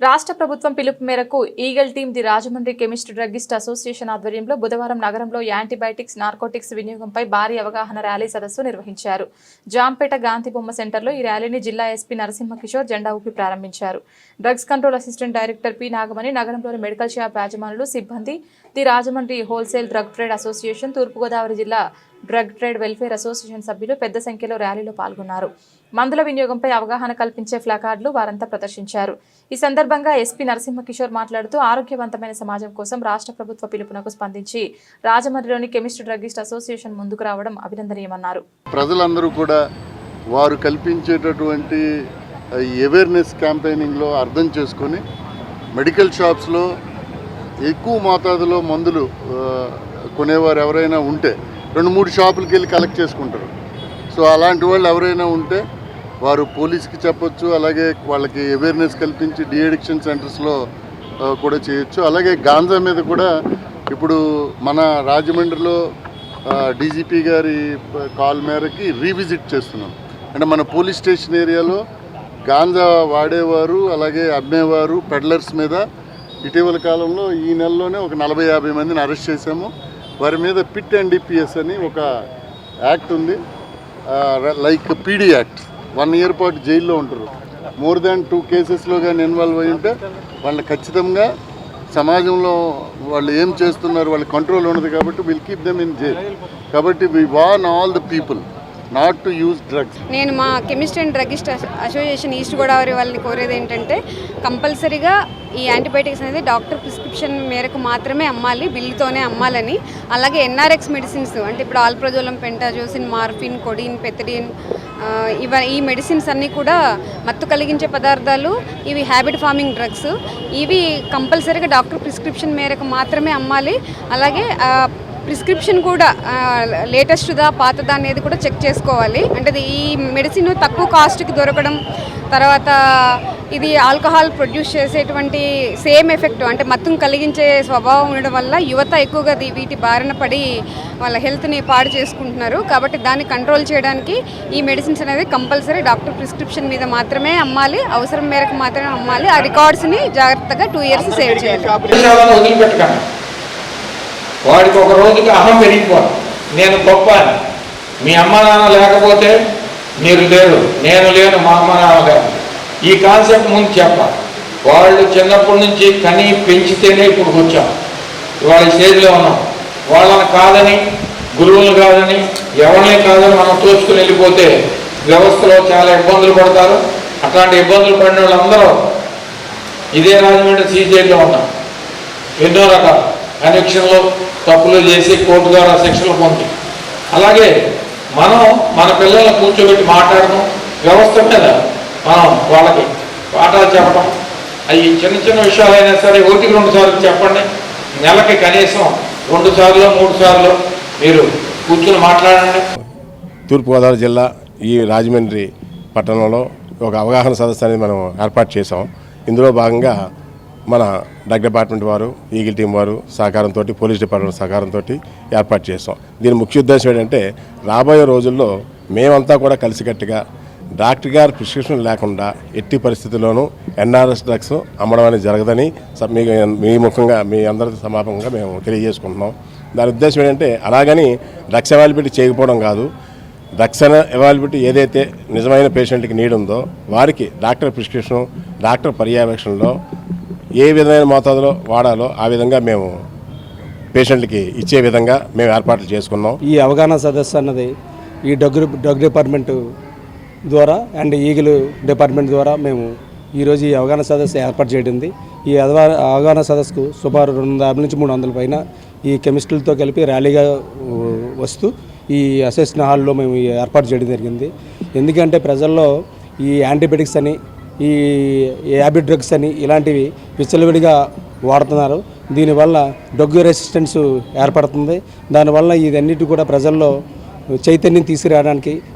రాష్ట్ర ప్రభుత్వం పిలుపు మేరకు eagle team the Rajahmundry chemist druggist association ఆధ్వర్యంలో బుధవారం నగరంలో యాంటీబయాటిక్స్ నార్కోటిక్స్ వినియోగంపై భారీ అవగాహన ర్యాలీ సదస్సు నిర్వహించారు. జాంపేట గాంధీ బొమ్మ సెంటర్లో ఈ ర్యాలీని జిల్లా ఎస్పీ నరసింహ కిషోర్ జెండా ఊపి ప్రారంభించారు. Drugs control assistant director P Nagamani నగరంలోని మెడికల్ షాప్ యాజమానులు సిబ్బంది the Rajahmundry wholesale drug trade association Thoorpu Godavari జిల్లా డ్రగ్ ట్రేడ్ వెల్ఫేర్ అసోసియేషన్ సభ్యులు పెద్ద సంఖ్యలో ర్యాలీలో పాల్గొన్నారు. మందుల వినియోగంపై అవగాహన కల్పించే ప్లకార్డులు వారంతా ప్రదర్శించారు. ఈ సందర్భంగా ఎస్పీ నరసింహ కిషోర్ మాట్లాడుతూ ఆరోగ్యవంతమైన సమాజం కోసం రాష్ట్ర ప్రభుత్వ పిలుపునకు స్పందించి రాజమండ్రిలోని కెమిస్ట్ డ్రగ్గిస్ట్ అసోసియేషన్ ముందుకు రావడం అభినందనీయమన్నారు. ప్రజలందరూ కూడా వారు కల్పించేటటువంటి అవేర్నెస్ క్యాంపెయినింగ్లో అర్థం చేసుకొని మెడికల్ షాప్స్లో ఎక్కువ మోతాదులో మందులు కొనేవారు ఎవరైనా ఉంటే రెండు మూడు షాపులకి వెళ్ళి కలెక్ట్ చేసుకుంటారు. సో అలాంటి వాళ్ళు ఎవరైనా ఉంటే వారు పోలీస్కి చెప్పొచ్చు అలాగే వాళ్ళకి అవేర్నెస్ కల్పించి డిఎడిక్షన్ సెంటర్స్లో కూడా చేయొచ్చు. అలాగే గాంజా మీద కూడా ఇప్పుడు మన రాజమండ్రిలో డీజీపీ గారి కాల్ మేరకి రీవిజిట్ చేస్తున్నాం. అంటే మన పోలీస్ స్టేషన్ ఏరియాలో గాంజా వాడేవారు అలాగే అమ్మేవారు పెడ్లర్స్ మీద ఇటీవల కాలంలో ఈ నెలలోనే ఒక నలభై యాభై మందిని అరెస్ట్ చేశాము. వారి మీద పిట్ అండ్ డిపిఎస్ అని ఒక యాక్ట్ ఉంది. Like PD act. One year పాటు జైల్లో ఉంటారు. మోర్ దాన్ టూ కేసెస్లో కానీ ఇన్వాల్వ్ అయి ఉంటే వాళ్ళు ఖచ్చితంగా సమాజంలో వాళ్ళు ఏం చేస్తున్నారు వాళ్ళ కంట్రోల్ ఉండదు కాబట్టి will keep them in jail కాబట్టి we warn all the people not to use drugs నేను మా chemist and druggist association east Godavari వాళ్ళని కోరేది ఏంటంటే కంపల్సరీగా ఈ యాంటీబయాటిక్స్ అనేది డాక్టర్ ప్రిస్క్రిప్షన్ మేరకు మాత్రమే అమ్మాలి బిల్లుతోనే అమ్మాలని. అలాగే ఎన్ఆర్ఎక్స్ మెడిసిన్స్ అంటే ఇప్పుడు ఆల్ప్రజోలం పెంటాజోసిన్ మార్ఫిన్ కొడిన్ పెథడిన్ ఇవ ఈ మెడిసిన్స్ అన్నీ కూడా మత్తు కలిగించే పదార్థాలు ఇవి హ్యాబిట్ ఫార్మింగ్ డ్రగ్స్ ఇవి కంపల్సరీగా డాక్టర్ ప్రిస్క్రిప్షన్ మేరకు మాత్రమే అమ్మాలి. అలాగే ప్రిస్క్రిప్షన్ కూడా లేటెస్ట్దా పాతదా అనేది కూడా చెక్ చేసుకోవాలి. అంటే ఈ మెడిసిన్ తక్కువ కాస్ట్కి దొరకడం తర్వాత ఇది ఆల్కహాల్ ప్రొడ్యూస్ చేసేటువంటి సేమ్ ఎఫెక్ట్ అంటే మత్తును కలిగించే స్వభావం ఉండడం వల్ల యువత ఎక్కువగా వీటి బారిన పడి వాళ్ళ హెల్త్ని పాడు చేసుకుంటున్నారు. కాబట్టి దాన్ని కంట్రోల్ చేయడానికి ఈ మెడిసిన్స్ అనేది కంపల్సరీ డాక్టర్ ప్రిస్క్రిప్షన్ మీద మాత్రమే అమ్మాలి. అవసరం మేరకు మాత్రమే అమ్మాలి. ఆ రికార్డ్స్ని జాగ్రత్తగా టూ ఇయర్స్ సేవ్ చేయాలి. వాడికి ఒక రోజుకి అహం పెరిగిపోదు నేను గొప్ప అని మీ అమ్మ నాన్న లేకపోతే మీరు లేరు. నేను లేను మా అమ్మ నాన్న లేరు. ఈ కాన్సెప్ట్ ముందు చెప్పాలి. వాళ్ళు చిన్నప్పటి నుంచి కని పెంచితేనే ఇప్పుడు వచ్చాం. ఇవాళ స్టేజ్లో ఉన్నాం. వాళ్ళని కాదని గురువులు కాదని ఎవరిని కాదని మనం తోచుకుని వెళ్ళిపోతే వ్యవస్థలో చాలా ఇబ్బందులు పడతారు. అట్లాంటి ఇబ్బందులు పడిన వాళ్ళందరూ ఇదే రాజమండ్రి సీజేలో ఉన్నాం. ఎన్నో రకాల. కనెక్షన్లు తప్పులు చేసి కోర్టు ద్వారా శిక్షలు పొంది. అలాగే మనం మన పిల్లల్ని కూర్చోబెట్టి మాట్లాడడం వ్యవస్థ మీద మనం వాళ్ళకి పాఠాలు చెప్పడం. అవి చిన్న చిన్న విషయాలైనా సరే ఒకటికి రెండు సార్లు చెప్పండి. నెలకి కనీసం రెండు సార్లు మూడు సార్లు మీరు కూర్చుని మాట్లాడండి. తూర్పుగోదావరి జిల్లా ఈ రాజమండ్రి పట్టణంలో ఒక అవగాహన సదస్సు అనేది మనం ఏర్పాటు చేసాం ఇందులో భాగంగా మన డ్రగ్ డిపార్ట్మెంట్ వారు ఈగిల్ టీం వారు సహకారంతో పోలీస్ డిపార్ట్మెంట్ సహకారంతో ఏర్పాటు చేసాం దీని ముఖ్య ఉద్దేశం ఏంటంటే రాబోయే రోజుల్లో మేమంతా కూడా కలిసికట్టుగా డాక్టర్ గారు ప్రిస్క్రిప్షన్ లేకుండా ఎట్టి పరిస్థితుల్లోనూ ఎన్ఆర్ఎస్ డ్రగ్స్ అమ్మడం అనేది జరగదని మీ మీ ముఖంగా మీ అందరి సమాపంగా మేము తెలియజేసుకుంటున్నాం. దాని ఉద్దేశం ఏంటంటే అలాగని డ్రగ్స్ అవైలబిలిటీ చేయకపోవడం కాదు. డ్రగ్స్ అవైలబిలిటీ ఏదైతే నిజమైన పేషెంట్కి నీడ్ ఉందో వారికి డాక్టర్ ప్రిస్క్రిప్షన్ డాక్టర్ పర్యవేక్షణలో ఏ విధమైన మోతాదులో వాడాలో ఆ విధంగా మేము పేషెంట్కి ఇచ్చే విధంగా మేము ఏర్పాట్లు చేసుకున్నాం. ఈ అవగాహన సదస్సు అన్నది ఈ డ్రగ్ డ్రగ్ డిపార్ట్మెంట్ ద్వారా అండ్ ఈగిల్ డిపార్ట్మెంట్ ద్వారా మేము ఈరోజు ఈ అవగాహన సదస్సు ఏర్పాటు చేయడింది. ఈ అవగాహన సదస్సుకు సుమారు రెండు వందల యాభై నుంచి మూడు వందల పైన ఈ కెమిస్ట్రీలతో కలిపి ర్యాలీగా వస్తూ ఈ అసెస్న్ హాల్లో మేము ఏర్పాటు చేయడం జరిగింది. ఎందుకంటే ప్రజల్లో ఈ యాంటీబయాటిక్స్ అని ఈ యాబి డ్రగ్స్ అని ఇలాంటివి విచ్చలవిడిగా వాడుతున్నారు. దీనివల్ల డ్రగ్ రెసిస్టెన్స్ ఏర్పడుతుంది. దానివల్ల ఇదన్నిటి కూడా ప్రజల్లో చైతన్యం తీసుకురావడానికి